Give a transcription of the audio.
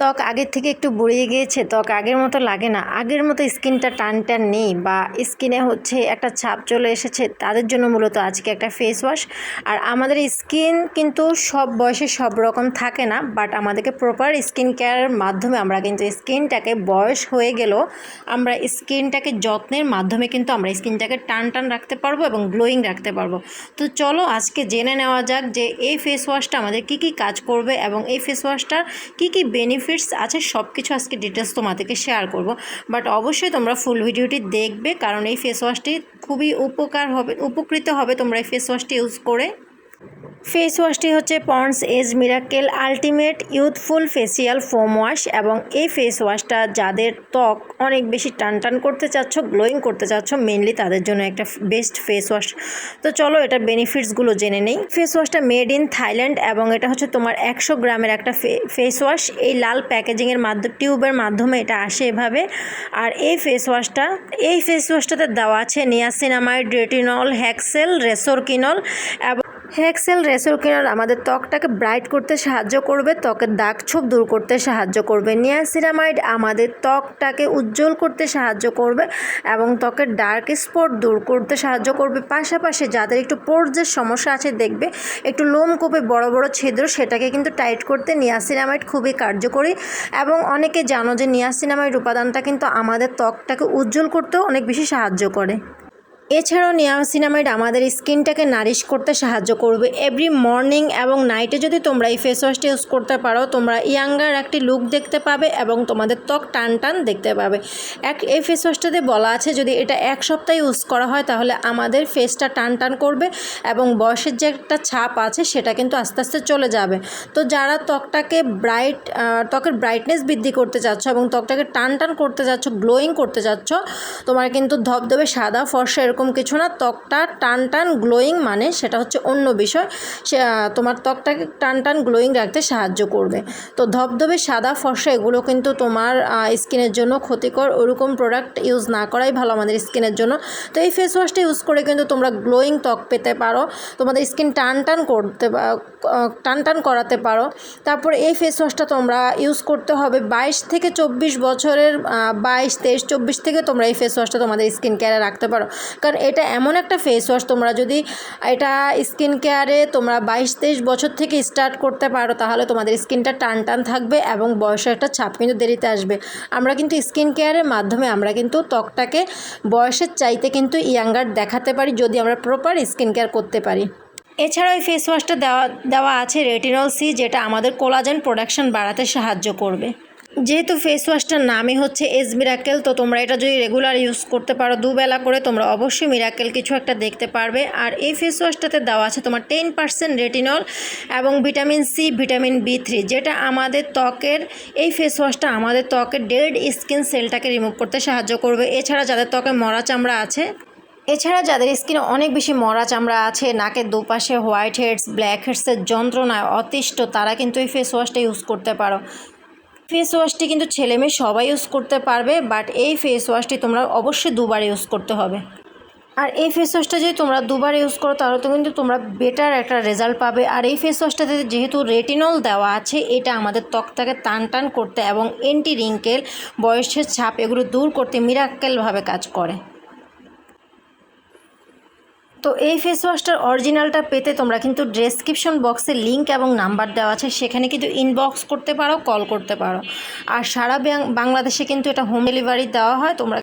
ত্বক আগের থেকে একটু বুড়িয়ে গিয়েছে, ত্বক আগের মতো লাগে না। আগের মতো স্কিনটা টান টান নেই বা স্কিনে হচ্ছে একটা ছাপ চলে এসেছে, তাদের জন্য মূলত আজকে একটা ফেস ওয়াশ আর আমাদের স্কিন কিন্তু সব বয়সে সব রকম থাকে না বাট আমাদেরকে প্রপার স্কিন কেয়ারের মাধ্যমে আমরা কিন্তু স্কিনটাকে বয়স হয়ে গেলেও আমরা স্কিনটাকে যত্নের মাধ্যমে কিন্তু আমরা স্কিনটাকে টান টান রাখতে পারব এবং গ্লোয়িং রাখতে পারব। তো চলো আজকে জেনে নেওয়া যাক যে এই ফেস ওয়াশটা আমাদের কী কী কাজ করবে এবং এই ফেস ওয়াশটার কী কী বেনিফিটস আছে সব কিছু আজকে ডিটেলস তোমাদেরকে শেয়ার করব। বাট অবশ্যই তোমরা ফুল ভিডিওটি দেখবে, কারণ এই ফেস ওয়াশটি খুবই উপকার হবে, উপকৃত হবে তোমরা এই ফেস ওয়াশটি ইউজ করে। ফেস ওয়াশটি হচ্ছে Pond's age miracle ultimate youthful facial foam wash এবং এই ফেস ওয়াশটা যাদের ত্বক অনেক বেশি টান টান করতে চাচ্ছ গ্লোয়িং করতে চাচ্ছ মেনলি তাদের জন্য একটা বেস্ট ফেস ওয়াশ তো চলো এটার বেনিফিটসগুলো জেনে নেই। ফেস ওয়াশটা মেড ইন থাইল্যান্ড এবং এটা হচ্ছে তোমার একশো গ্রামের একটা ফেস ওয়াশ এই লাল প্যাকেজিংয়ের মাধ্যমে টিউবের মাধ্যমে এটা আসে এভাবে। আর এই ফেস ওয়াশটা এই ফেস ওয়াশটাতে দেওয়া আছে নিয়াসিনামাইড রেটিনল হ্যাক্সেল রেসোরকিনল এবং হেক্সেল রেসোরকিনল আমাদের ত্বকটাকে ব্রাইট করতে সাহায্য করবে, ত্বকের দাগ ছোপ দূর করতে সাহায্য করবে। নিয়াসিনামাইড আমাদের ত্বকটাকে উজ্জ্বল করতে সাহায্য করবে এবং ত্বকের ডার্ক স্পট দূর করতে সাহায্য করবে। পাশাপাশি যাদের একটু পোর্জের সমস্যা আছে, দেখবে একটু লোম কোপে বড় বড় ছিদ্র, সেটাকে কিন্তু টাইট করতে নিয়াসিনামাইড খুবই কার্যকরী এবং অনেকে জানো যে নিয়াসিনামাইড উপাদানটা কিন্তু আমাদের ত্বকটাকে উজ্জ্বল করতেও অনেক বেশি সাহায্য করে। এছাড়াও নিয়াসিনামাইড আমাদের স্কিনটাকে নারিশ করতে সাহায্য করবে। এভরি মর্নিং এবং নাইটে যদি তোমরা এই ফেস ওয়াশটা ইউজ করতে পারো, তোমরা ইয়াঙ্গার একটি লুক দেখতে পাবে এবং তোমাদের ত্বক টান টান দেখতে পাবে। এক, এই ফেস ওয়াশটাতে বলা আছে, যদি এটা এক সপ্তাহ ইউজ করা হয়, তাহলে আমাদের ফেসটা টান টান করবে এবং বয়সের যে একটা ছাপ আছে, সেটা কিন্তু আস্তে আস্তে চলে যাবে। তো যারা ত্বকটাকে ব্রাইট ত্বকের ব্রাইটনেস বৃদ্ধি করতে চাচ্ছ এবং ত্বকটাকে টান টান করতে চাচ্ছ গ্লোয়িং করতে চাচ্ছ, তোমার কিন্তু ধবধবে সাদা ফর্সা এরকম কিছু না, ত্বকটা টান টান গ্লোয়িং মানে সেটা হচ্ছে অন্য বিষয়। সে তোমার ত্বকটাকে টান টান গ্লোয়িং রাখতে সাহায্য করবে। তো ধবধবে সাদা ফর্সা এগুলো কিন্তু তোমার স্কিনের জন্য ক্ষতিকর। ওরকম প্রোডাক্ট ইউজ না করাই ভালো আমাদের স্কিনের জন্য। তো এই ফেস ওয়াশটা ইউজ করে কিন্তু তোমরা গ্লোয়িং ত্বক পেতে পারো। তোমাদের স্কিন টান টান করতে টান টান করাতে পারো। তারপর এই ফেস ওয়াশটা তোমরা ইউজ করতে হবে বাইশ থেকে চব্বিশ বছরের বাইশ, তেইশ, চব্বিশ থেকে তোমরা এই ফেস ওয়াশটা তোমাদের স্কিন কেয়ারে রাখতে পারো। কারণ এটা এমন একটা ফেস ওয়াশ তোমরা যদি এটা স্কিন কেয়ারে তোমরা বাইশ তেইশ বছর থেকে স্টার্ট করতে পারো, তাহলে তোমাদের স্কিনটা টান টান থাকবে এবং বয়সের একটা ছাপ কিন্তু দেরিতে আসবে। আমরা কিন্তু স্কিন কেয়ারের মাধ্যমে আমরা কিন্তু ত্বকটাকে বয়সের চাইতে কিন্তু ইয়াঙ্গার দেখাতে পারি, যদি আমরা প্রপার স্কিন কেয়ার করতে পারি। এছাড়াও এই ফেস ওয়াশটা দেওয়া দেওয়া আছে রেটিনল সি যেটা আমাদের কোলাজেন প্রোডাকশন বাড়াতে সাহায্য করবে। যেহেতু ফেস ওয়াশটার নামই হচ্ছে এস মিরাকেল তো তোমরা এটা যদি রেগুলার ইউজ করতে পারো দুবেলা করে, তোমরা অবশ্যই মিরাকেল কিছু একটা দেখতে পারবে। আর এই ফেস ওয়াশটাতে দেওয়া আছে তোমার টেন পার্সেন্ট রেটিনল এবং vitamin C vitamin B three যেটা আমাদের ত্বকের, এই ফেস ওয়াশটা আমাদের ত্বকের ডেড স্কিন সেলটাকে রিমুভ করতে সাহায্য করবে। এছাড়া যাদের ত্বকে মরা চামড়া আছে, এছাড়া যাদের স্কিনে অনেক বেশি মরা চামড়া আছে, নাকের দুপাশে হোয়াইট হেডস ব্ল্যাক হেডসের যন্ত্রণায় অতিষ্ঠ, তারা কিন্তু এই ফেস ওয়াশটা ইউজ করতে পারো। ফেস ওয়াশটি কিন্তু ছেলে মেয়ে সবাই ইউজ করতে পারবে বাট এই ফেস ওয়াশটি তোমরা অবশ্যই দুবার ইউজ করতে হবে। আর এই ফেস ওয়াশটা যদি তোমরা দুবার ইউজ করো, তাহলে তো কিন্তু তোমরা বেটার একটা রেজাল্ট পাবে। আর এই ফেস ওয়াশটাতে যেহেতু রেটিনল দেওয়া আছে, এটা আমাদের ত্বকটাকে টান টান করতে এবং এন্টি রিঙ্কেল বয়সের ছাপ এগুলো দূর করতে মিরাক্কেলভাবে কাজ করে। তো এই ফেস ওয়াশটার অরিজিনালটা পেতে তোমরা কিন্তু ডেসক্রিপশন বক্সে লিঙ্ক এবং নাম্বার দেওয়া আছে, সেখানে কিন্তু ইনবক্স করতে পারো কল করতে পারো। আর সারা বাংলাদেশে কিন্তু এটা হোম ডেলিভারি দেওয়া হয়, তোমরা